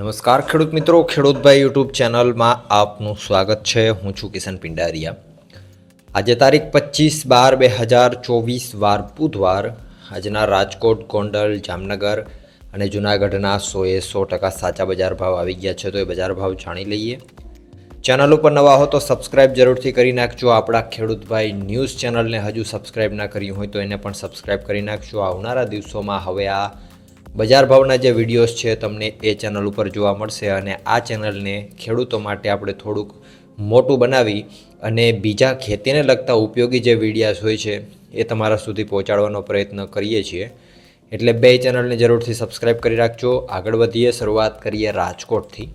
નમસ્કાર, ખેડૂત મિત્રો. ખેડૂતભાઈ યુટ્યુબ ચેનલમાં આપનું સ્વાગત છે. હું છું કિશન પિંડારિયા. આજે તારીખ પચીસ બાર બે હજાર ચોવીસ, વાર બુધવાર. આજના રાજકોટ, ગોંડલ, જામનગર અને જૂનાગઢના સોએ સો ટકા સાચા બજાર ભાવ આવી ગયા છે, તો એ બજાર ભાવ જાણી લઈએ. ચેનલ ઉપર નવા હો તો સબસ્ક્રાઇબ જરૂરથી કરી નાખજો. આપણા ખેડૂતભાઈ ન્યૂઝ ચેનલને હજુ સબસ્ક્રાઇબ ના કર્યું હોય તો એને પણ સબસ્ક્રાઇબ કરી નાખજો. આવનારા દિવસોમાં હવે આ બજાર ભાવના જે વિડીયોઝ છે તમને એ ચેનલ ઉપર જોવા મળશે અને આ ચેનલને ખેડૂતો માટે આપણે થોડુંક મોટું બનાવી અને બીજા ખેતીને લગતા ઉપયોગી જે વિડીયાઝ હોય છે એ તમારા સુધી પહોંચાડવાનો પ્રયત્ન કરીએ છીએ. એટલે બે ચેનલને જરૂરથી સબસ્ક્રાઇબ કરી રાખજો. આગળ વધીએ, શરૂઆત કરીએ રાજકોટથી.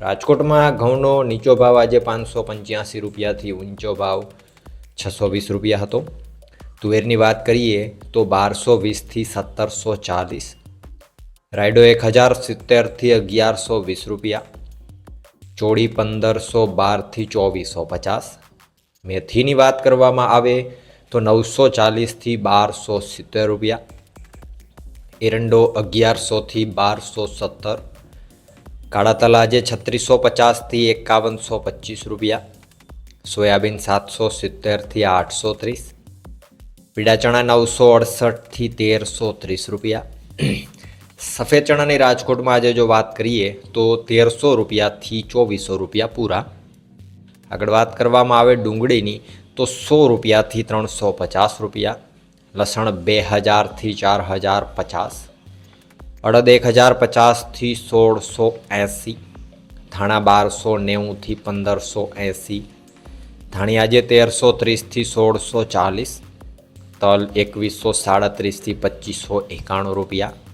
રાજકોટમાં ઘઉંનો નીચો ભાવ આજે પાંચસો પંચ્યાસી રૂપિયાથી ઊંચો ભાવ છસો વીસ રૂપિયા હતો. તુવેરની વાત કરીએ તો બારસો વીસથી સત્તરસો ચાલીસ. રાયડો એક હજાર સિત્તેરથી અગિયારસો વીસ રૂપિયા. ચોળી પંદરસો બારથી ચોવીસો પચાસ. મેથીની વાત કરવામાં આવે તો નવસો ચાલીસથી બારસો સિત્તેર રૂપિયા. એરંડો અગિયારસોથી બારસો સત્તર. કાળા તલાજે છત્રીસો પચાસથી એકાવનસો પચીસ રૂપિયા. સોયાબીન સાતસો સિત્તેરથી આઠસો ત્રીસ. પીડા ચણા નવસો અડસઠથી તેરસો ત્રીસ રૂપિયા. સફેદ ચણાની રાજકોટમાં આજે જો વાત કરીએ, તો તેરસો રૂપિયાથી ચોવીસો રૂપિયા પૂરા. આગળ વાત કરવામાં આવે ડુંગળીની, તો સો રૂપિયાથી ત્રણસો પચાસ રૂપિયા. લસણ બે હજારથી ચાર હજાર પચાસ. અડદ એક હજાર પચાસથી સોળસો એંસી. ધાણા બારસો નેવુંથી પંદરસો એંસી. ધાણી આજે તેરસો ત્રીસથી સોળસો ચાલીસ. તલ એકવીસો સાડત્રીસથી પચીસો એકાણું રૂપિયા.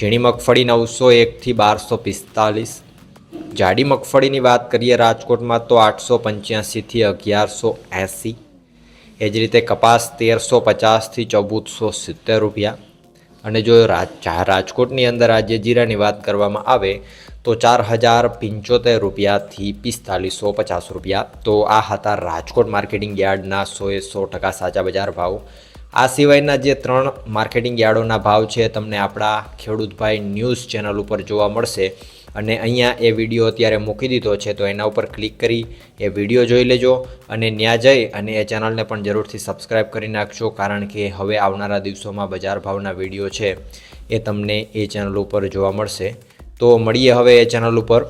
ઝીણી મગફળી નવસો એકથી બારસો પિસ્તાલીસ. જાડી મગફળીની વાત કરીએ રાજકોટમાં તો આઠસો પંચ્યાસીથી અગિયારસો એંસી. એ જ રીતે કપાસ તેરસો પચાસથી ચૌદસો સિત્તેર રૂપિયા. અને જો રાજ રાજકોટની અંદર આજે જીરાની વાત કરવામાં આવે, તો ચાર હજાર પંચોતેર રૂપિયાથી પિસ્તાલીસો પચાસ રૂપિયા. તો આ હતા રાજકોટ માર્કેટિંગ યાર્ડના સોએ સો ટકા સાચા બજાર ભાવ. આ સિવાયના જે ત્રણ માર્કેટિંગ યાર્ડોના ભાવ છે, તમને આપણા ખેડૂતભાઈ ન્યૂઝ ચેનલ ઉપર જોવા મળશે. અને અહીંયા એ વીડિયો અત્યારે મૂકી દીધો છે, તો એના ઉપર ક્લિક કરી એ વીડિયો જોઈ લેજો. અને ત્યાં જઈ અને એ ચેનલને પણ જરૂરથી સબસ્ક્રાઇબ કરી નાખજો, કારણ કે હવે આવનારા દિવસોમાં બજાર ભાવના વીડિયો છે એ તમને એ ચેનલ ઉપર જોવા મળશે. તો મળીએ હવે એ ચેનલ ઉપર.